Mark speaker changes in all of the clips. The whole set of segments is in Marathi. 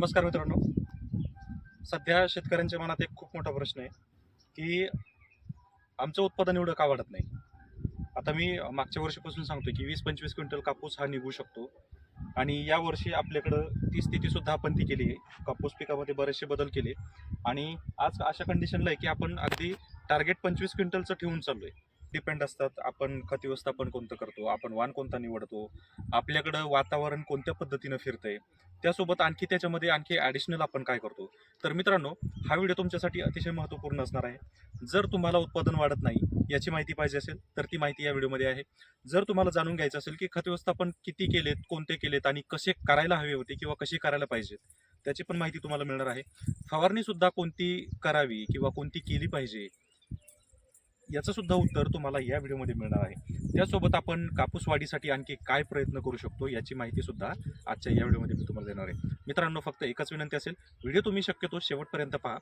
Speaker 1: नमस्कार मित्रांनो. सध्या शेतकऱ्यांच्या मनात एक खूप मोठा प्रश्न आहे की आमचं उत्पादन एवढं का वाढत नाही? आता मी मागच्या वर्षीपासून सांगतो की वीस पंचवीस क्विंटल कापूस हा निघू शकतो. आणि या वर्षी आपल्याकडं ती स्थितीसुद्धा आपण ती केली आहे. कापूस पिकामध्ये बरेचसे बदल केले. आणि आज अशा कंडिशनला आहे की आपण अगदी टार्गेट पंचवीस क्विंटलचं ठेवून आहे डिपेंड असतात आपण खत व्यवस्थापन कोणतं करतो आपण वाण कोणता निवडतो आपल्याकडं वातावरण कोणत्या पद्धतीनं फिरतंय त्यासोबत आणखी त्याच्यामध्ये आणखी ॲडिशनल आपण काय करतो? तर मित्रांनो हा व्हिडिओ तुमच्यासाठी अतिशय महत्त्वपूर्ण असणार आहे. जर तुम्हाला उत्पादन वाढत नाही याची माहिती पाहिजे असेल तर ती माहिती या व्हिडिओमध्ये आहे. जर तुम्हाला जाणून घ्यायचं असेल की खत व्यवस्थापन किती केलेत कोणते केलेत आणि कसे करायला हवे होते किंवा कशी करायला पाहिजेत त्याची पण माहिती तुम्हाला मिळणार आहे. फवारणीसुद्धा कोणती करावी किंवा कोणती केली पाहिजे याचं सुद्धा उत्तर तुम्हाला या व्हिडिओमध्ये मिळणार आहे. त्यासोबत आपण कापूस वाढीसाठी आणखी काय प्रयत्न करू शकतो याची माहिती सुद्धा आजच्या या व्हिडिओमध्ये मी तुम्हाला देणार आहे. मित्रांनो फक्त एकच विनंती असेल व्हिडिओ तुम्ही शक्यतो शेवटपर्यंत पहा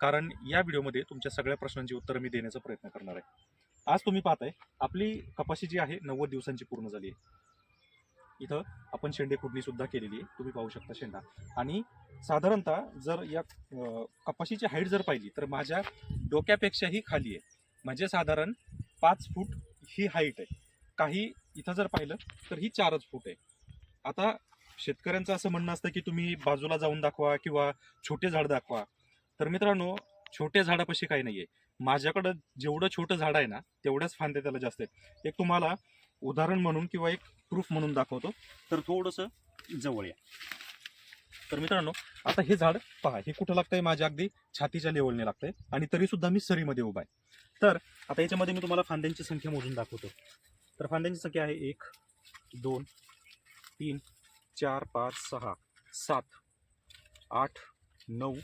Speaker 1: कारण या व्हिडिओमध्ये तुमच्या सगळ्या प्रश्नांची उत्तरं मी देण्याचा प्रयत्न करणार आहे. आज तुम्ही पाहताय आपली कपाशी जी आहे नव्वद दिवसांची पूर्ण झाली आहे. इथं आपण शेंडे खुडणी सुद्धा केलेली आहे. तुम्ही पाहू शकता शेंडा. आणि साधारणतः जर या कपाशीची हाईट जर पाहिली तर माझ्या डोक्यापेक्षाही खाली आहे. म्हणजे साधारण पाच फूट ही हाईट आहे. काही इथं जर पाहिलं तर ही चारच फूट आहे. आता शेतकऱ्यांचं असं म्हणणं असतं की तुम्ही बाजूला जाऊन दाखवा किंवा छोटे झाड दाखवा. तर मित्रांनो छोट्या झाडापाशी काही नाही आहे माझ्याकडं जेवढं छोटं झाड आहे ना तेवढ्याच फांद्या त्याला जास्त आहेत. एक तुम्हाला उदाहरण म्हणून किंवा एक प्रूफ म्हणून दाखवतो. तर थोडंसं जवळ या. तर मित्रांनो आता हे झाड पहा हे कुठं लागतंय? माझ्या अगदी छातीच्या लेवलने लागतंय. आणि तरी सुद्धा मी सरीमध्ये उभा आहे. तर आता याच्यामध्ये मी तुम्हाला फांद्यांची संख्या मोजून दाखवतो. तर फांद्यांची संख्या आहे एक दोन तीन चार पाच सहा सात आठ नऊ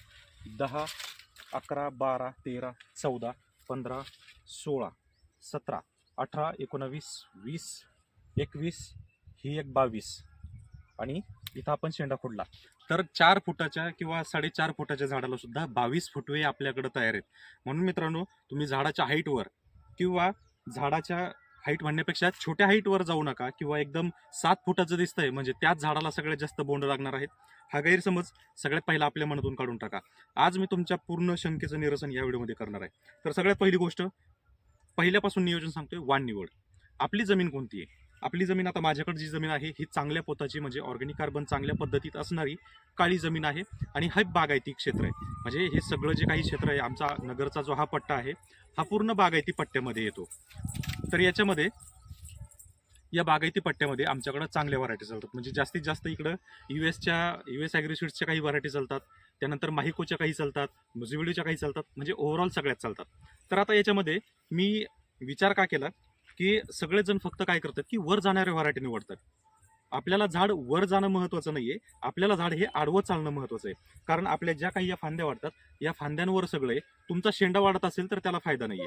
Speaker 1: दहा अकरा बारा तेरा चौदा पंधरा सोळा सतरा अठरा एकोणावीस वीस एकवीस ही एक बावीस. आणि इथं आपण शेंडा फोडला. तर चार फुटाच्या किंवा साडेचार फुटाच्या झाडाला सुद्धा बावीस फुटवे आपल्याकडे तयार आहेत. म्हणून मित्रांनो तुम्ही झाडाच्या हाईटवर किंवा झाडाच्या हाईट म्हणण्यापेक्षा छोट्या हाईटवर जाऊ नका किंवा एकदम सात फुटाचं दिसतंय म्हणजे त्याच झाडाला सगळ्यात जास्त बोंड लागणार आहेत. हा गैरसमज सगळ्यात पहिला आपल्या मनातून काढून टाका. आज मी तुमच्या पूर्ण शंकेचं निरसन या व्हिडिओमध्ये करणार आहे. तर सगळ्यात पहिली गोष्ट पहिल्यापासून नियोजन सांगतोय वाण निवड. आपली जमीन कोणती आहे? आपली जमीन आता माझ्याकडे जी जमीन आहे ही चांगल्या पोताची म्हणजे ऑर्गॅनिक कार्बन चांगल्या पद्धतीत असणारी काळी जमीन आहे आणि हे बागायती क्षेत्र आहे. म्हणजे हे सगळं जे काही क्षेत्र आहे आमचा नगरचा जो हा पट्टा आहे हा पूर्ण बागायती पट्ट्यामध्ये येतो. तर याच्यामध्ये या बागायती पट्ट्यामध्ये आमच्याकडं चांगल्या व्हरायटी चालतात. म्हणजे जास्तीत जास्त इकडं यू एसच्या यू एस ॲग्रिस्वीट्सच्या काही व्हरायटी चालतात. त्यानंतर माहिकोच्या काही चालतात मुजिविडीच्या काही चालतात. म्हणजे ओव्हरऑल सगळ्यात चालतात. तर आता याच्यामध्ये मी विचार का केला? की सगळेजण फक्त काय करतात की वर जाणाऱ्या व्हरायटी निवडतात. आपल्याला झाड वर जाणं महत्त्वाचं नाहीये. आपल्याला झाड हे आडवं चालणं महत्त्वाचं आहे. कारण आपल्या ज्या काही या फांद्या वाढतात या फांद्यांवर सगळे तुमचा शेंडा वाढत असेल तर त्याला फायदा नाहीये.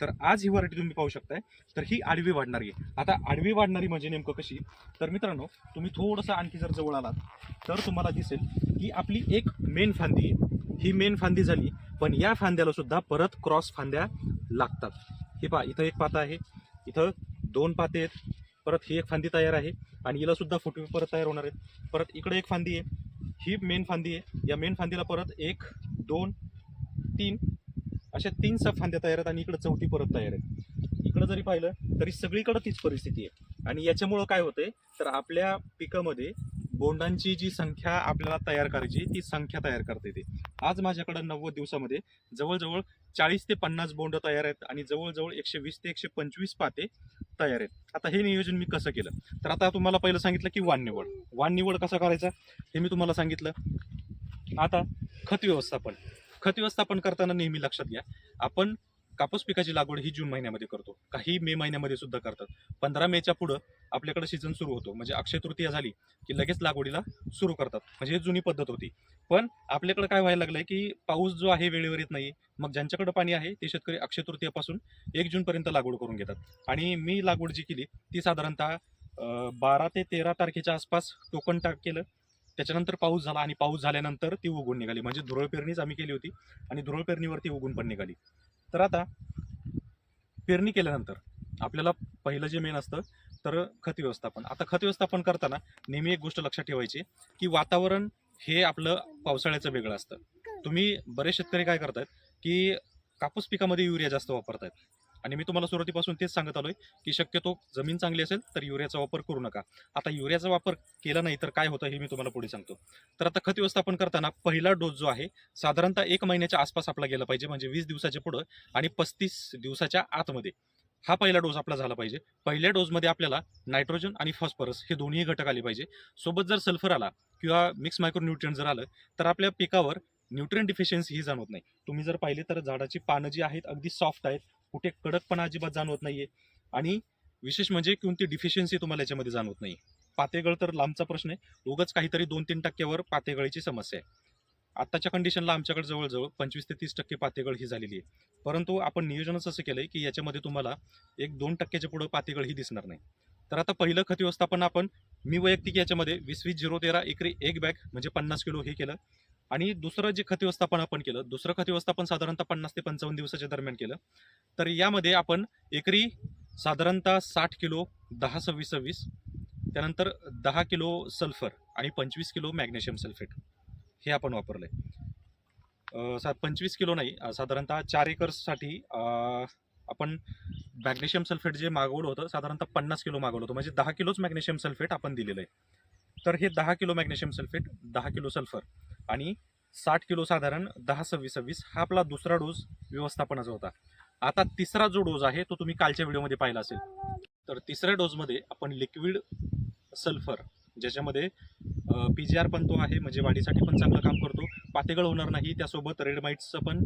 Speaker 1: तर आज ही व्हरायटी तुम्ही पाहू शकताय. तर ही आडवी वाढणारी आहे. आता आडवी वाढणारी म्हणजे नेमकं कशी? तर मित्रांनो तुम्ही थोडंसं आणखी जर जवळ आलात तर तुम्हाला दिसेल की आपली एक मेन फांदी आहे. ही मेन फांदी झाली पण या फांद्याला सुद्धा परत क्रॉस फांद्या लागतात. हे पहा इथं एक पाता आहे. इथं दोन पाते आहेत. परत ही एक फांदी तयार आहे आणि हिला सुद्धा फुटवे परत तयार होणार आहेत. परत इकडे एक फांदी आहे. ही मेन फांदी आहे. या मेन फांदीला परत एक दोन तीन अशा तीन सब फांद्या तयार आहेत आणि इकडं चौथी परत तयार आहे इकडं जरी पाहिलं तरी सगळीकडं तीच परिस्थिती आहे. आणि याच्यामुळं काय होतंय तर आपल्या पिकामध्ये बोंडांची जी संख्या आपल्याला तयार करायची ती संख्या तयार करता येते. आज माझ्याकडं नव्वद दिवसामध्ये जवळजवळ चाळीस ते पन्नास बोंड तयार आहेत आणि जवळजवळ एकशे वीस ते एकशे पंचवीस पाते तयार आहेत. आता हे नियोजन मी कसं केलं? तर आता तुम्हाला पहिलं सांगितलं की वाण निवड वाण निवड कसा करायचा? हे मी तुम्हाला सांगितलं. आता खत व्यवस्थापन. खत व्यवस्थापन करताना नेहमी लक्षात घ्या. आपण कापूस पिकाची लागवड ही जून महिन्यामध्ये करतो. काही मे महिन्यामध्ये सुद्धा करतात. पंधरा मेच्या पुढं आपल्याकडे सीझन सुरू होतो. म्हणजे अक्षय तृतीया झाली की लगेच लागवडीला सुरू करतात. म्हणजे ही जुनी पद्धत होती. पण आपल्याकडे काय व्हायला लागलंय की पाऊस जो आहे वेळेवर येत नाही मग ज्यांच्याकडे पाणी आहे ते शेतकरी अक्षय तृतीयापासून एक जूनपर्यंत लागवड करून घेतात. आणि मी लागवड जी केली ती साधारणतः बारा ते तेरा तारखेच्या आसपास टोकन टाक केलं. त्याच्यानंतर पाऊस झाला आणि पाऊस झाल्यानंतर ती उगवून निघाली. म्हणजे धुरळ पेरणीच आम्ही केली होती आणि धुरळ पेरणीवरती उगून पण निघाली. तर आता पेरणी केल्यानंतर आपल्याला पहिलं जे मेन असतं तर खत व्यवस्थापन. आता खत व्यवस्थापन करताना नेहमी एक गोष्ट लक्षात ठेवायची की वातावरण हे आपलं पावसाळ्याचं वेगळं असतं. तुम्ही बरेच शेतकरी काय करतात की कापूस पिकामध्ये युरिया जास्त वापरतात आणि मी तुम्हाला सुरुवातीपासून तेच सांगत आलोय की शक्यतो जमीन चांगली असेल तर युरियाचा वापर करू नका. आता युरियाचा वापर केला नाही तर काय होतं हे मी तुम्हाला पुढे सांगतो. तर आता खत व्यवस्थापन करताना पहिला डोस जो आहे साधारणतः एक महिन्याच्या आसपास आपला गेला पाहिजे म्हणजे वीस दिवसाच्या पुढं आणि पस्तीस दिवसाच्या आतमध्ये हा पहिला डोस आपला झाला पाहिजे. पहिल्या डोसमध्ये आपल्याला नायट्रोजन आणि फॉस्फरस हे दोन्ही घटक आले पाहिजे. सोबत जर सल्फर आला किंवा मिक्स मायक्रोन्युट्रियन जर आलं तर आपल्या पिकावर न्यूट्रियन डिफिशियन्सी ही जाणवत नाही. तुम्ही जर पाहिले तर झाडाची पानं जी आहेत अगदी सॉफ्ट आहेत. कुठे कडकपणा अजिबात जाणवत नाहीये. आणि विशेष म्हणजे कोणती डिफिशियन्सी तुम्हाला याच्यामध्ये जाणवत नाही पातेगळ तर लांबचा प्रश्न आहे. उगाच काहीतरी दोन तीन टक्क्यावर पातेगळीची समस्या आहे. आत्ताच्या कंडिशनला आमच्याकडे जवळजवळ पंचवीस ते तीस टक्के पातेगळ ही झालेली आहे. परंतु आपण नियोजनच असं केलं आहे की याच्यामध्ये तुम्हाला एक दोन टक्क्याच्या पुढं पातेगळ ही दिसणार नाही. तर आता पहिलं खत व्यवस्थापन आपण मी वैयक्तिक याच्यामध्ये वीस वीस झिरो तेरा एकरी एक बॅग म्हणजे पन्नास किलो हे केलं. आणि दुसरं जे खत व्यवस्थापन आपण केलं दुसरं खत व्यवस्थापन साधारणतः पन्नास ते पंचावन्न दिवसाच्या दरम्यान केलं तर यामध्ये आपण एकरी साधारणतः साठ किलो दहा सव्वीस सव्वीस त्यानंतर दहा किलो सल्फर आणि पंचवीस किलो मॅग्नेशियम सल्फेट हे आपण वापरलंय. सा पंचवीस किलो नाही साधारणतः चार एकर्ससाठी आपण मॅग्नेशियम सल्फेट जे मागवलं होतं साधारणतः पन्नास किलो मागवलं होतं म्हणजे दहा किलोच मॅग्नेशियम सल्फेट आपण दिलेलं आहे तर हे दहा किलो मॅग्नेशियम सल्फेट दहा किलो सल्फर आणि साठ किलो साधारण दहा सव्वीस सव्वीस हा आपला दुसरा डोस व्यवस्थापनाचा होता. आता तिसरा जो डोस आहे तो तुम्ही कालच्या व्हिडिओमध्ये पाहिला असेल. तर तिसऱ्या डोसमध्ये आपण लिक्विड सल्फर ज्याच्यामध्ये पी जी आर पण तो आहे म्हणजे वाढीसाठी पण चांगलं काम करतो. पातेगळ होणार नाही त्यासोबत रेड माइट्सचं पण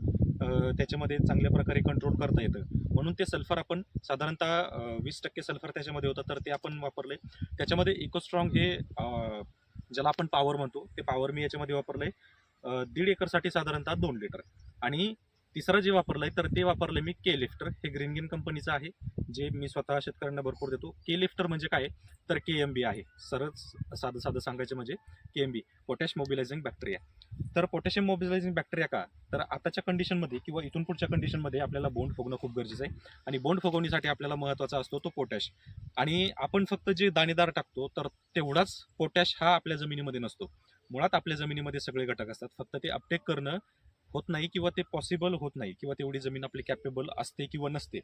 Speaker 1: त्याच्यामध्ये चांगल्या प्रकारे कंट्रोल करता येतं. म्हणून ते सल्फर आपण साधारणतः वीस टक्के सल्फर त्याच्यामध्ये होतं तर ते आपण वापरले त्याच्यामध्ये इकोस्ट्रॉंग हे ज्याला आपण पॉवर म्हणतो ते पॉवर मी याच्यामध्ये वापरलं आहे दीड एकरसाठी साधारणतः दोन लिटर आणि तिसरं जे वापरलं आहे तर ते वापरलं मी के लिफ्टर हे ग्रीन गिन कंपनीचं आहे जे मी स्वतः शेतकऱ्यांना भरपूर देतो. के लिफ्टर म्हणजे काय? तर के एम बी आहे. सरच साधं साधं सांगायचं म्हणजे K M B potash mobilising bacteria तर पोटॅशियम मोबिलायझिंग बॅक्टेरिया का? तर आताच्या कंडिशनमध्ये किंवा इथून पुढच्या कंडिशनमध्ये आपल्याला बोंड फुगणं खूप गरजेचं आहे. आणि बोंड फुगवण्यासाठी आपल्याला महत्त्वाचा असतो तो पोटॅश आणि आपण फक्त जे दाणेदार टाकतो तर तेवढाच पोटॅश हा आपल्या जमिनीमध्ये नसतो. मुळात आपल्या जमिनीमध्ये सगळे घटक असतात. फक्त ते अपटेक करणं होत नाही किंवा ते पॉसिबल होत नाही किंवा तेवढी जमीन आपली कॅपेबल असते किंवा नसते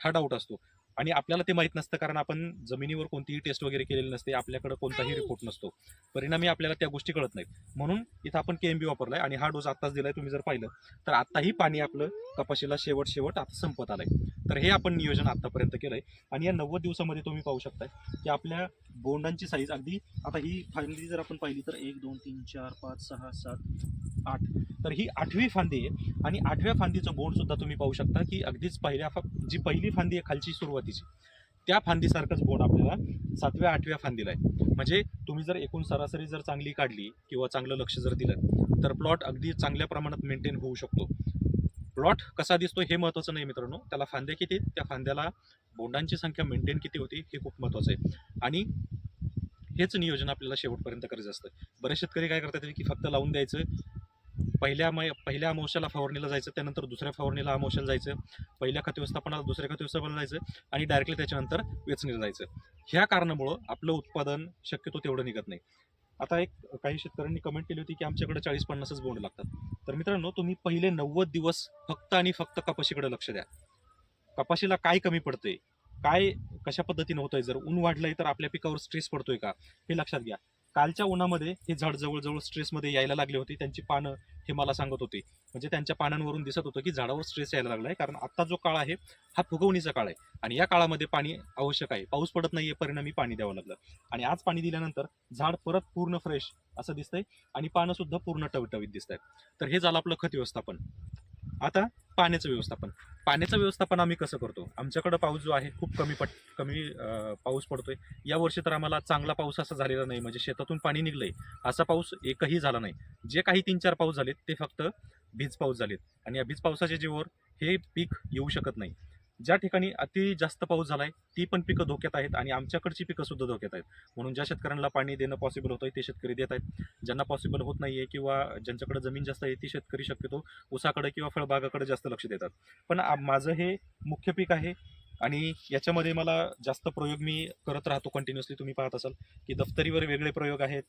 Speaker 1: हा डाऊट असतो. आणि आपल्याला ते माहीत नसतं कारण आपण जमिनीवर कोणतीही टेस्ट वगैरे केलेली नसते आपल्याकडे कोणताही रिपोर्ट नसतो. परिणामी आपल्याला त्या गोष्टी कळत नाहीत. म्हणून इथं आपण के एम बी वापरलाय आणि हा डोस आत्ताच दिलाय तुम्ही जर पाहिलं तर आत्ताही पाणी आपलं कपाशीला शेवट शेवट आता संपत आलंय. तर हे आपण नियोजन आतापर्यंत केलंय. आणि या नव्वद दिवसामध्ये तुम्ही पाहू शकताय की आपल्या बोंडांची साईज अगदी आता ही फांदी जर आपण पाहिली तर एक दोन तीन चार पाच सहा सात आठ. तर ही आठवी फांदी आहे. आणि आठव्या फांदीचं बोंड सुद्धा तुम्ही पाहू शकता की अगदीच पहिल्या फा जी पहिली फांदी आहे खालची सुरुवातीची त्या फांदीसारखंच बोंड आपल्याला सातव्या आठव्या फांदीला आहे. म्हणजे तुम्ही जर एकूण सरासरी जर चांगली काढली किंवा चांगलं लक्ष जर दिलं तर प्लॉट अगदी चांगल्या प्रमाणात मेंटेन होऊ शकतो. प्लॉट कसा दिसतो हे महत्त्वाचं नाही मित्रांनो. त्याला फांद्या किती त्या फांद्याला बोंडांची संख्या मेंटेन किती होती हे खूप महत्त्वाचं आहे. आणि हेच नियोजन आपल्याला शेवटपर्यंत करायचं असतं. बरेच शेतकरी काय करतात की फक्त लावून द्यायचं पहिल्या मै पहिल्या अमावश्याला फवारणीला जायचं त्यानंतर दुसऱ्या फवारणीला अमावश्याला जायचं पहिल्या खत व्यवस्थापनाला दुसऱ्या खत व्यवस्थापनाला जायचं आणि डायरेक्टली त्याच्यानंतर वेचणीला जायचं. ह्या कारणामुळं आपलं उत्पादन शक्यतो तेवढं निघत नाही. आता एक काही शेतकऱ्यांनी कमेंट केली होती की आमच्याकडे चाळीस पन्नासच बोंड लागतात. तर मित्रांनो तुम्ही पहिले नव्वद दिवस फक्त आणि फक्त कपाशीकडे लक्ष द्या. कपाशीला काय कमी पडतंय? काय कशा पद्धतीने होतंय? जर ऊन वाढलंय तर आपल्या पिकावर स्ट्रेस पडतोय का? हे लक्षात घ्या. कालच्या उन्हामध्ये हे झाड जवळजवळ स्ट्रेसमध्ये यायला लागले होते. त्यांची पानं हे मला सांगत होते. म्हणजे त्यांच्या पानांवरून दिसत होतं की झाडावर स्ट्रेस यायला लागलाय. कारण आता जो काळ आहे हा फुगवणीचा काळ आहे. आणि या काळामध्ये पाणी आवश्यक आहे. पाऊस पडत नाहीये परिणामी पाणी द्यावं लागलं. आणि आज पाणी दिल्यानंतर झाड परत पूर्ण फ्रेश असं दिसतंय. आणि पानं सुद्धा पूर्ण टवटवीत दिसत आहेत तर हे झालं आपलं खत व्यवस्थापन. आता पाण्याचं व्यवस्थापन. पाण्याचं व्यवस्थापन आम्ही कसं करतो? आमच्याकडं पाऊस जो आहे खूप कमी पट कमी पाऊस पडतोय. या वर्षी तर आम्हाला चांगला पाऊस असा झालेला नाही. म्हणजे शेतातून पाणी निघलंय. असा पाऊस एकही झाला नाही. जे काही तीन चार पाऊस झालेत ते फक्त भिज पाऊस झालेत. आणि या भिज पावसाच्या जीवर हे पीक येऊ शकत नाही. ज्या ठिकाणी अति जास्त पाऊस झालाय ती पण पिकं धोक्यात आहेत आणि आमच्याकडची पिकं सुद्धा धोक्यात आहेत. म्हणून ज्या शेतकऱ्यांना पाणी देणं पॉसिबल होतंय ते शेतकरी देत आहेत. ज्यांना पॉसिबल होत नाही आहे किंवा ज्यांच्याकडे जमीन जास्त आहे ती शेतकरी शक्यतो ऊसाकडे किंवा फळबागाकडे जास्त लक्ष देतात. पण आ- माझं हे मुख्य पीक आहे आणि याच्यामध्ये मला जास्त प्रयोग मी करत राहतो कंटिन्युअसली तुम्ही पाहत असाल की दफ्तरीवर वेगळे प्रयोग आहेत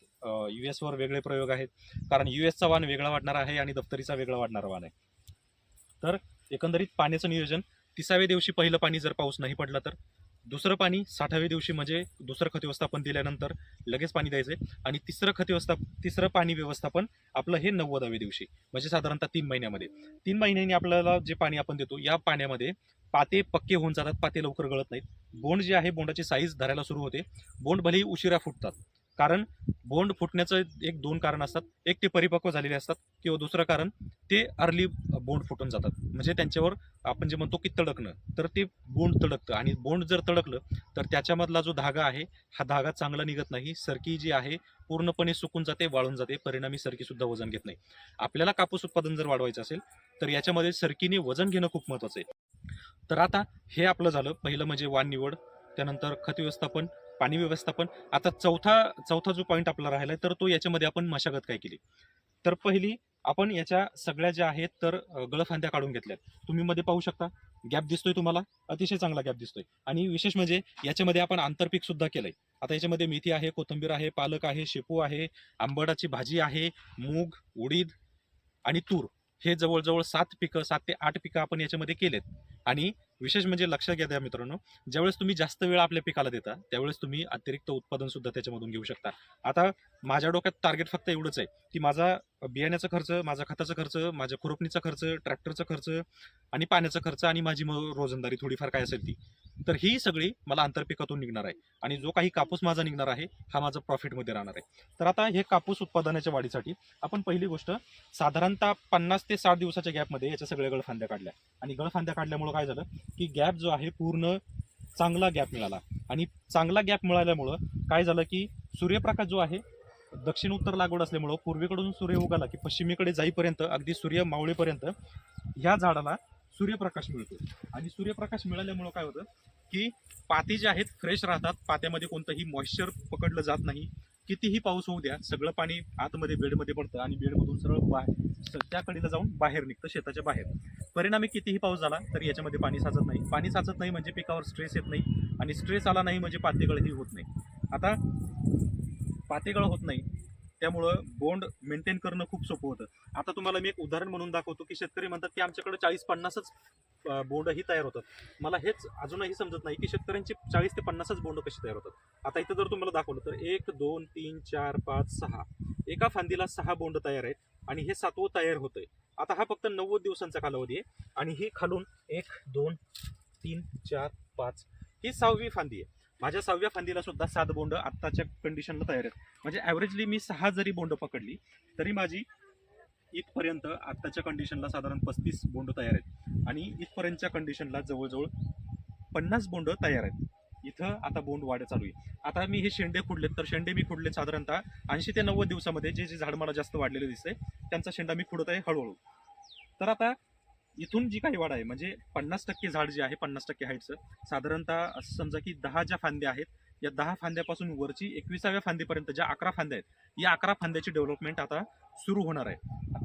Speaker 1: यू एसवर वेगळे प्रयोग आहेत. कारण यू एसचा वाण वेगळा वाढणार आहे आणि दफ्तरीचा वेगळा वाढणारा वाण आहे. तर एकंदरीत पाण्याचं नियोजन तिसाव्या दिवशी पहिलं पाणी जर पाऊस नाही पडला तर? दुसरं पाणी साठाव्या दिवशी म्हणजे दुसरं खत व्यवस्थापन दिल्यानंतर लगेच पाणी द्यायचं. आणि तिसरं खत व्यवस्था तिसरं पाणी व्यवस्थापन आपलं हे नव्वदाव्या दिवशी म्हणजे साधारणतः तीन महिन्यामध्ये. तीन महिन्यांनी आपल्याला जे पाणी आपण देतो या पाण्यामध्ये पाते पक्के होऊन जातात पाते लवकर गळत नाहीत. बोंड जे आहे बोंडाची साईज धरायला सुरू होते. बोंड भलेही उशिरा फुटतात. कारण बोंड फुटण्याचं एक दोन कारण असतात. एक ते परिपक्व झालेले असतात किंवा दुसरं कारण ते अर्ली बोंड फुटून जातात. म्हणजे त्यांच्यावर आपण जे म्हणतो की तडकणं तर ते बोंड तडकतं. आणि बोंड जर तडकलं तर त्याच्यामधला जो धागा आहे हा धागा चांगला निघत नाही. सरकी जी आहे पूर्णपणे सुकून जाते वाळून जाते. परिणामी सरकीसुद्धा वजन घेत नाही. आपल्याला कापूस उत्पादन जर वाढवायचं असेल तर याच्यामध्ये सरकीने वजन घेणं खूप महत्वाचं आहे. तर आता हे आपलं झालं. पहिलं म्हणजे वाण निवड त्यानंतर खत व्यवस्थापन पाणी व्यवस्थापन. आता चौथा चौथा जो पॉईंट आपला राहिला आहे तर तो याच्यामध्ये आपण मशागत काय केली? तर पहिली आपण याच्या सगळ्या ज्या आहेत तर गळफांद्या काढून घेतल्यात. तुम्ही मध्ये पाहू शकता गॅप दिसतोय तुम्हाला अतिशय चांगला गॅप दिसतोय. आणि विशेष म्हणजे याच्यामध्ये आपण आंतरपीक सुद्धा केलंय. आता याच्यामध्ये मेथी आहे कोथिंबीर आहे पालक आहे शेपू आहे आंबडाची भाजी आहे मूग उडीद आणि तूर. हे जवळजवळ सात पिकं सात ते आठ पिकं आपण याच्यामध्ये केलेत. आणि विशेष म्हणजे लक्षात घ्या द्या मित्रांनो ज्यावेळेस तुम्ही जास्त वेळ आपल्या पिकाला देता त्यावेळेस तुम्ही अतिरिक्त उत्पादन सुद्धा त्याच्यामधून घेऊ शकता. आता माझ्या डोक्यात टार्गेट फक्त एवढंच आहे की माझा बियाण्याचा खर्च माझा खताचा खर्च माझ्या खुरपणीचा खर्च ट्रॅक्टरचा खर्च आणि पाण्याचा खर्च आणि माझी मग रोजंदारी थोडीफार काय असेल ती. तर ही सगळी मला आंतरपिकातून निघणार आहे. आणि जो काही कापूस माझा निघणार आहे हा माझा प्रॉफिटमध्ये राहणार आहे. तर आता हे कापूस उत्पादनाच्या वाढीसाठी आपण पहिली गोष्ट साधारणतः पन्नास ते साठ दिवसाच्या गॅपमध्ये याच्या सगळ्या गळफांद्या काढल्या. आणि गळफांद्या काढल्यामुळं काय झालं की गॅप जो आहे पूर्ण चांगला गॅप मिळाला. आणि चांगला गॅप मिळाल्यामुळं काय झालं की सूर्यप्रकाश जो आहे दक्षिण उत्तर लागवड असल्यामुळं पूर्वेकडून सूर्य उगाला की पश्चिमेकडे जाईपर्यंत अगदी सूर्य मावळेपर्यंत ह्या झाडाला सूर्यप्रकाश मिळतो. आणि सूर्यप्रकाश मिळाल्यामुळं काय होतं की पाते जे आहेत फ्रेश राहतात. पात्यामध्ये कोणतंही मॉइश्चर पकडलं जात नाही. कितीही पाऊस होऊ द्या सगळं पाणी आतमध्ये बेडमध्ये पडतं आणि बेडमधून सरळ बाहेर स- त्या कडीला जाऊन बाहेर निघतं शेताच्या बाहेर. परिणामी कितीही पाऊस झाला तरी याच्यामध्ये पाणी साचत नाही. पाणी साचत नाही म्हणजे पिकावर स्ट्रेस येत नाही. आणि स्ट्रेस आला नाही म्हणजे पातेगळही होत नाही. आता पातेगळ होत नाही. त्यामुळं बोंड मेंटेन करणं खूप सोपं होतं. आता तुम्हाला मी एक उदाहरण म्हणून दाखवतो की शेतकरी म्हणतात की आमच्याकडे चाळीस पन्नासच बोंडही तयार होतात. मला हेच अजूनही समजत नाही की शेतकऱ्यांची चाळीस ते पन्नासच बोंड कशी तयार होतात. आता इथं जर तुम्हाला दाखवलं तर एक दोन तीन चार पाच सहा. एका फांदीला सहा बोंड तयार आहेत आणि हे सातवं तयार होतंय. आता हा फक्त नव्वद दिवसांचा कालावधी आहे आणि ही खालून एक दोन तीन चार पाच. ही सहावी फांदी आहे. माझ्या सहाव्या फांदीला सुद्धा सात बोंड आत्ताच्या कंडिशनला तयार आहेत. म्हणजे ॲव्हरेजली मी सहा जरी बोंड पकडली तरी माझी इथपर्यंत आत्ताच्या कंडिशनला साधारण पस्तीस बोंड तयार आहेत. आणि इथपर्यंतच्या कंडिशनला जवळजवळ पन्नास बोंड तयार आहेत. इथं आता बोंड वाढ चालू आहे. आता मी हे शेंडे खुडलेत तर शेंडे मी खुडले साधारणतः ऐंशी ते नव्वद दिवसामध्ये जे जे झाड मला जास्त वाढलेलं दिसतंय त्यांचा शेंडा मी खुडत आहे हळूहळू. तर आता इथून जी काही वाढ आहे म्हणजे पन्नास टक्के झाड जे आहे पन्नास टक्के हाईटचं साधारणतः असं समजा की दहा ज्या फांद्या आहेत या दहा फांद्यापासून वरची एकविसाव्या फांदीपर्यंत ज्या अकरा फांद्या आहेत या अकरा फांद्याची डेव्हलपमेंट आता सुरू होणार आहे.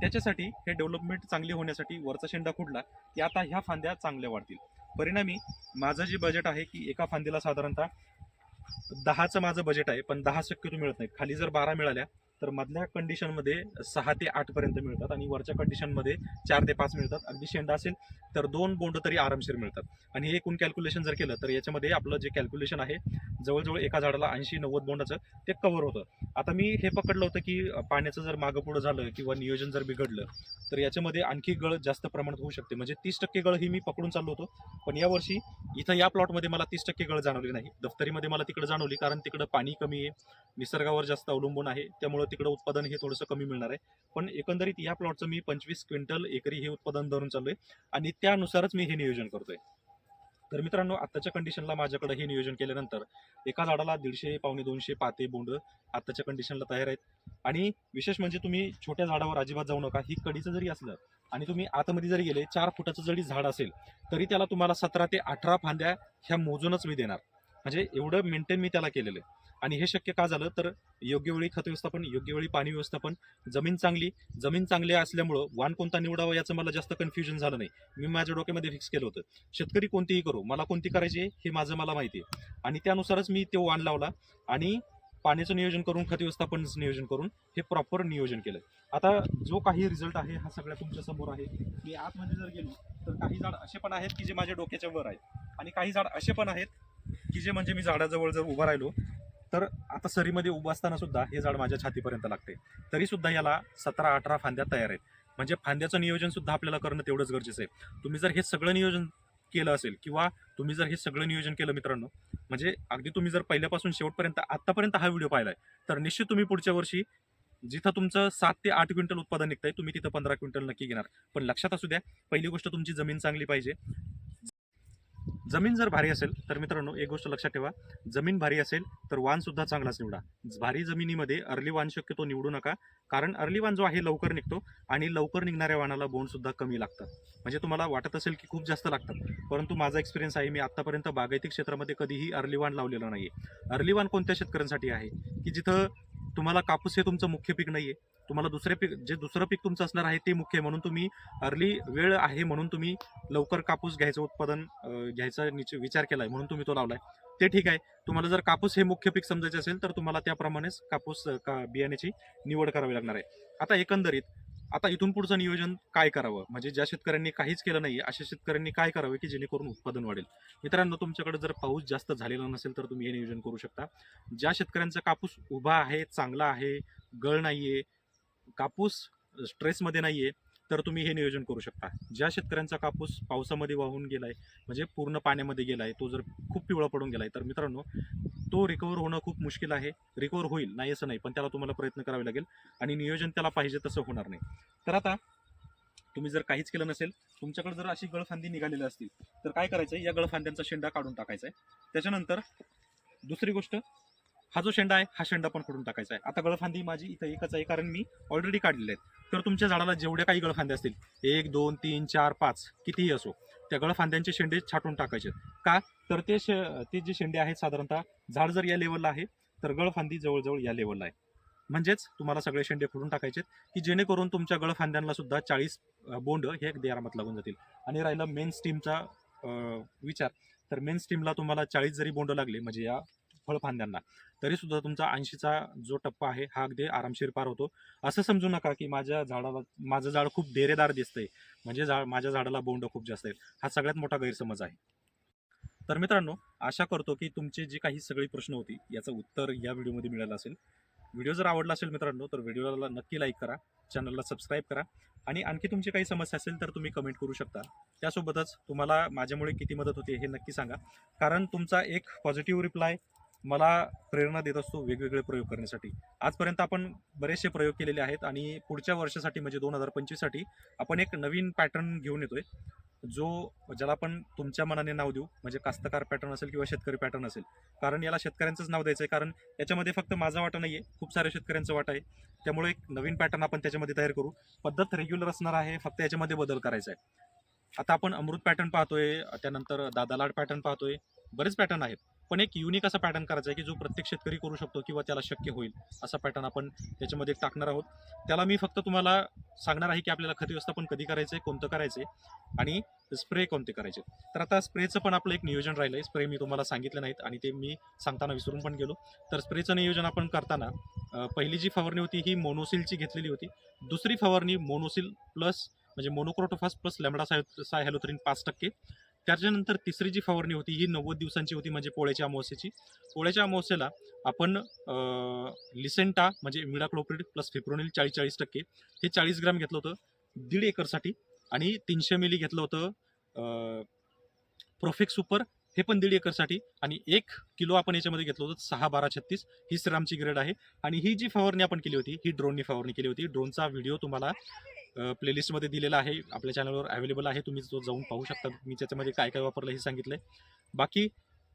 Speaker 1: त्याच्यासाठी हे डेव्हलपमेंट चांगली होण्यासाठी वरचा शेंडा खुडला की आता ह्या फांद्या चांगल्या वाढतील. परिणामी माझं जे बजेट आहे की एका फांदीला साधारणतः दहाचं माझं बजेट आहे पण दहा शक्यतो मिळत नाही खाली जर बारा मिळाल्या तर मधल्या कंडिशनमध्ये सहा ते आठपर्यंत मिळतात आणि वरच्या कंडिशनमध्ये चार ते पाच मिळतात. अगदी शेंडा असेल तर दोन बोंड तरी आरामशीर मिळतात. आणि हे एकूण कॅल्क्युलेशन जर केलं तर याच्यामध्ये आपलं जे कॅल्क्युलेशन आहे जवळजवळ एका झाडाला ऐंशी नव्वद बोंडाचं ते कव्हर होतं. आता मी हे पकडलं होतं की पाण्याचं जर मागं पुढं झालं किंवा नियोजन जर बिघडलं तर याच्यामध्ये आणखी गळ जास्त प्रमाणात होऊ शकते. म्हणजे तीस टक्के गळ ही मी पकडून चाललो होतो. पण यावर्षी इथं या प्लॉटमध्ये मला तीस टक्के गळ जाणवली नाही. दफ्तरीमध्ये मला तिकडे जाणवली कारण तिकडं पाणी कमी आहे निसर्गावर जास्त अवलंबून आहे. त्यामुळं तिकडं उत्पादन हे थोडंसं कमी मिळणार आहे. पण एकंदरीत या प्लॉटचं मी पंचवीस क्विंटल एकरी हे उत्पादन धरून चाललोय आणि त्यानुसारच मी हे नियोजन करतोय. तर मित्रांनो आत्ताच्या कंडिशनला माझ्याकडे हे नियोजन केल्यानंतर एका झाडाला दीडशे पावणे दोनशे पाते बोंड आत्ताच्या कंडिशनला तयार आहेत. आणि विशेष म्हणजे तुम्ही छोट्या झाडावर अजिबात जाऊ नका. ही कडीचं जरी असलं आणि तुम्ही आतमध्ये जरी गेले चार फुटाचं जरी झाड असेल तरी त्याला तुम्हाला सतरा ते अठरा फांद्या ह्या मोजूनच मी देणार. म्हणजे एवढं मेंटेन मी त्याला केलेलं आहे. आणि हे शक्य का झालं? तर योग्य वेळी खत व्यवस्थापन योग्य वेळी पाणी व्यवस्थापन जमीन चांगली जमीन चांगली असल्यामुळं वाण कोणता निवडावा याचं मला जास्त कन्फ्युजन झालं नाही. मी माझ्या डोक्यामध्ये फिक्स केलं होतं. शेतकरी कोणतीही करू मला कोणती करायची आहे हे माझं मला माहिती आहे. आणि त्यानुसारच मी तो वाण लावला आणि पाण्याचं नियोजन करून खत व्यवस्थापनाचं नियोजन करून हे प्रॉपर नियोजन केलं. आता जो काही रिझल्ट आहे हा सगळ्या तुमच्यासमोर आहे. मी आतमध्ये जर गेलो तर काही झाड असे पण आहेत की जे माझ्या डोक्याच्या वर आहेत. आणि काही झाड असे पण आहेत की जे म्हणजे मी झाडाजवळ जर उभा राहिलो तर आता सरीमध्ये उभं असताना सुद्धा हे झाड माझ्या छातीपर्यंत लागते. तरी सुद्धा याला सतरा अठरा फांद्या तयार आहेत. म्हणजे फांद्याचं नियोजन सुद्धा आपल्याला करणं तेवढंच गरजेचं आहे. तुम्ही जर हे सगळं नियोजन केलं असेल किंवा तुम्ही जर हे सगळं नियोजन केलं मित्रांनो म्हणजे अगदी तुम्ही जर पहिल्यापासून शेवटपर्यंत आत्तापर्यंत हा व्हिडिओ पाहिलाय तर निश्चित तुम्ही पुढच्या वर्षी जिथं तुमचं सात ते आठ क्विंटल उत्पादन निघतंय तुम्ही तिथं पंधरा क्विंटल नक्की घेणार. पण लक्षात असू द्या पहिली गोष्ट तुमची जमीन चांगली पाहिजे. जमीन जर भारी असेल तर मित्रांनो एक गोष्ट लक्षात ठेवा. जमीन भारी असेल तर वान सुद्धा चांगलाच निवडा. भारी जमिनीमध्ये अर्ली वाण शक्यतो निवडू नका कारण अर्ली वान जो आहे लवकर निघतो आणि लवकर निघणाऱ्या वाणाला बोंड सुद्धा कमी लागतात. म्हणजे तुम्हाला वाटत असेल की खूप जास्त लागतात परंतु माझा एक्सपिरियन्स आहे मी आतापर्यंत बागायती क्षेत्रामध्ये कधीही अर्ली वान लावलेलं नाही अर्ली वान कोणत्या शेतकऱ्यांसाठी आहे? की जिथं तुम्हाला कापूस हे तुमचं मुख्य पीक नाहीये. तुम्हाला दुसरे पीक जे दुसरं पीक तुमचं असणार आहे ते मुख्य आहे. म्हणून तुम्ही अर्ली वेळ आहे म्हणून तुम्ही लवकर कापूस घ्यायचं उत्पादन घ्यायचा निच- विचार केलाय म्हणून तुम्ही तो लावलाय. ते ठीक आहे. तुम्हाला जर कापूस हे मुख्य पीक समजायचे असेल तर तुम्हाला त्याप्रमाणेच कापूस का बियाण्याची निवड करावी लागणार आहे. आता एकंदरीत आता इथून पुढचं नियोजन काय करावं? म्हणजे ज्या शेतकऱ्यांनी काहीच केलं नाही अशा शेतकऱ्यांनी काय करावं की जेणेकरून उत्पादन वाढेल? मित्रांनो तुमच्याकडे जर पाऊस जास्त झालेला नसेल तर तुम्ही हे नियोजन करू शकता. ज्या शेतकऱ्यांचा कापूस उभा आहे चांगला आहे गळ नाहीये कापूस स्ट्रेसमध्ये नाहीये तर तुम्ही हे नियोजन करू शकता. ज्या शेतकऱ्यांचा कापूस पावसामध्ये वाहून गेलाय म्हणजे पूर्ण पाण्यामध्ये गेलाय तो जर खूप पिवळा पडून गेलाय तर मित्रांनो तो रिकवर होणं खूप मुश्किल आहे. रिकवर होईल नाही असं नाही पण त्याला तुम्हाला प्रयत्न करावे लागेल आणि नियोजन त्याला पाहिजे तसं होणार नाही. तर आता तुम्ही जर काहीच केलं नसेल तुमच्याकडे जर अशी गळफांदी निघालेली असतील तर काय करायचं या गळफांद्यांचा शेंडा काढून टाकायचा आहे. त्याच्यानंतर दुसरी गोष्ट हा जो शेंडा आहे हा शेंडा पण काढून टाकायचा आहे. आता गळफांदी माझी इथं एकच आहे कारण मी ऑलरेडी काढलेले आहेत. तर तुमच्या झाडाला जेवढ्या काही गळफांद्या असतील एक दोन तीन चार पाच कितीही असो त्या गळफांद्यांचे शेंडे छाटून टाकायचे का? तर ते शे ते जे शेंडे आहेत साधारणतः झाड जर या लेवलला आहे तर गळफांदी जवळजवळ या लेवलला आहे. म्हणजेच तुम्हाला सगळे शेंडे फोडून टाकायचे की जेणेकरून तुमच्या गळफांद्यांना सुद्धा चाळीस बोंड हे अगदी आरामात लागून जातील. आणि राहिला मेन स्टीमचा विचार तर मेन स्टीमला तुम्हाला चाळीस जरी बोंड लागले म्हणजे या फळफांद्यांना तरी सुद्धा तुमचा ऐंशीचा जो टप्पा आहे हा अगदी आरामशीर पार होतो. असं समजू नका की माझ्या झाडाला माझं झाड खूप डेरेदार दिसतंय. म्हणजे झाड माझ्या झाडाला बोंड खूप जास्त आहेत. हा सगळ्यात मोठा गैरसमज आहे. तर मित्रांनो आशा करतो की तुमचे जी काही सगळी प्रश्न होती याचं उत्तर या व्हिडिओमध्ये मिळालं असेल. व्हिडिओ जर आवडला असेल मित्रांनो तर व्हिडिओला नक्की लाईक करा चॅनलला सबस्क्राईब करा आणि आणखी तुमची काही समस्या असेल तर तुम्ही कमेंट करू शकता. त्यासोबतच तुम्हाला माझ्यामुळे किती मदत होते हे नक्की सांगा. कारण तुमचा एक पॉझिटिव्ह रिप्लाय मला प्रेरणा देत असतो वेगवेगळे प्रयोग करण्यासाठी. आजपर्यंत आपण बरेचसे प्रयोग केलेले आहेत आणि पुढच्या वर्षासाठी म्हणजे दोन हजार पंचवीससाठी आपण एक नवीन पॅटर्न घेऊन येतोय जो ज्याला आपण तुमच्या मनाने नाव देऊ म्हणजे कास्तकार पॅटर्न असेल किंवा शेतकरी पॅटर्न असेल. कारण याला शेतकऱ्यांचंच नाव द्यायचं आहे कारण याच्यामध्ये फक्त माझा वाटा नाही आहे खूप साऱ्या शेतकऱ्यांचा वाटा आहे. त्यामुळे एक नवीन पॅटर्न आपण त्याच्यामध्ये तयार करू. पद्धत रेग्युलर असणार आहे फक्त याच्यामध्ये बदल करायचा आहे आता आपण अमृत पॅटर्न पाहतोय त्यानंतर दादालाड पॅटर्न पाहतोय बरेच पॅटर्न आहेत. पण एक युनिक असा पॅटर्न करायचा आहे की जो प्रत्येक शेतकरी करू शकतो किंवा त्याला शक्य होईल. असा पॅटर्न आपण त्याच्यामध्ये टाकणार आहोत. त्याला मी फक्त तुम्हाला सांगणार आहे की आपल्याला खत व्यवस्थापन कधी करायचं आहे कोणतं करायचं आहे आणि स्प्रे कोणते करायचे. तर आता स्प्रेचं पण आपलं एक नियोजन राहिलं आहे स्प्रे मी तुम्हाला सांगितलं नाहीत आणि ते मी सांगताना विसरून पण गेलो. तर स्प्रेचं नियोजन आपण करताना पहिली जी फवारणी होती ही मोनोसिलची घेतलेली होती. दुसरी फवारणी मोनोसिल प्लस म्हणजे monocrotophos plus lambda cy cyhalothrin पाच टक्के. त्याच्यानंतर तिसरी जी फवारणी होती ही नव्वद दिवसांची होती म्हणजे पोळ्याच्या अमावस्येची. पोळ्याच्या अमावस्येला आपण लिसेंटा म्हणजे मिडाक्लोप्रिड प्लस फिप्रोनिल चाळीस चाळीस टक्के हे चाळीस ग्राम घेतलं होतं दीड एकरसाठी. आणि तीनशे मिली घेतलं होतं प्रोफेक्स सुपर हे पण दीड एकरसाठी. आणि एक किलो आपण याच्यामध्ये घेतलं होतं सहा बारा छत्तीस. ही सिरामची ग्रेड आहे. आणि ही जी फवारणी आपण केली होती ही ड्रोननी फवारणी केली होती. ड्रोनचा व्हिडिओ तुम्हाला प्लेलिस्टमध्ये दिलेला आहे. आपल्या चॅनलवर अवेलेबल आहे. तुम्ही तो जाऊन पाहू शकता. मी त्याच्यामध्ये काय काय वापरलं हे सांगितलंय. बाकी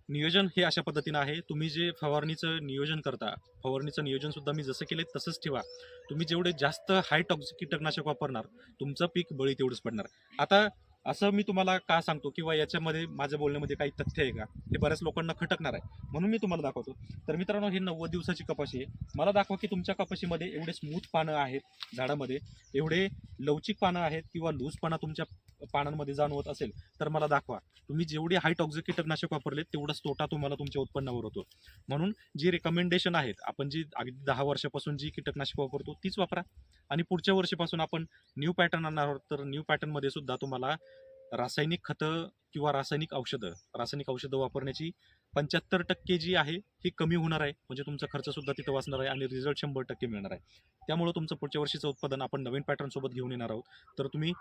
Speaker 1: नियोजन हे अशा पद्धतीनं आहे. तुम्ही जे फवारणीचं नियोजन करता फवारणीचं नियोजनसुद्धा मी जसं केलं तसंच ठेवा. तुम्ही जेवढे जास्त हाय टॉक्सिक कीटकनाशक वापरणार तुमचं पीक बळी तेवढंच पडणार. आता असं मी तुम्हाला का सांगतो किंवा याच्यामध्ये माझ्या बोलण्यामध्ये काही तथ्य आहे का? हे बऱ्याच लोकांना खटकणार आहे. म्हणून मी तुम्हाला दाखवतो. तर मित्रांनो ही नव्वद दिवसाची कपाशी आहे. मला दाखवा की तुमच्या कपाशीमध्ये एवढे स्मूथ पानं आहेत झाडामध्ये. एवढे लवचिक पानं आहेत किंवा लूजपणा तुमच्या पानांमध्ये जाणवत असेल तर मला दाखवा. तुम्ही जेवढी हाय टॉक्झिक कीटकनाशक वापरले तेवढाच तोटा तुम्हाला तुमच्या उत्पन्नावर होतो. म्हणून जी रिकमेंडेशन आहेत आपण जी अगदी दहा वर्षापासून जी कीटकनाशक वापरतो तीच वापरा. आणि पुढच्या वर्षीपासून आपण न्यू पॅटर्न आणणार आहोत तर न्यू पॅटर्नमध्ये सुद्धा तुम्हाला रासायनिक खतं किंवा रासायनिक औषधं रासायनिक औषधं वापरण्याची पंच्याहत्तर टक्के जी आहे ही कमी होणार आहे. म्हणजे तुमचा खर्च सुद्धा तिथं वाचणार आहे आणि रिझल्ट शंभर टक्के मिळणार आहे. त्यामुळं तुमचं पुढच्या वर्षीचं उत्पादन आपण नवीन पॅटर्नसोबत घेऊन येणार आहोत. तर तुम्ही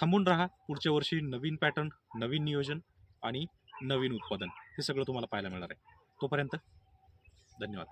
Speaker 1: थांबून राहा. पुढच्या वर्षी नवीन पॅटर्न नवीन नियोजन आणि नवीन उत्पादन. हे सगळं तुम्हाला पाहायला मिळणार आहे. तोपर्यंत धन्यवाद.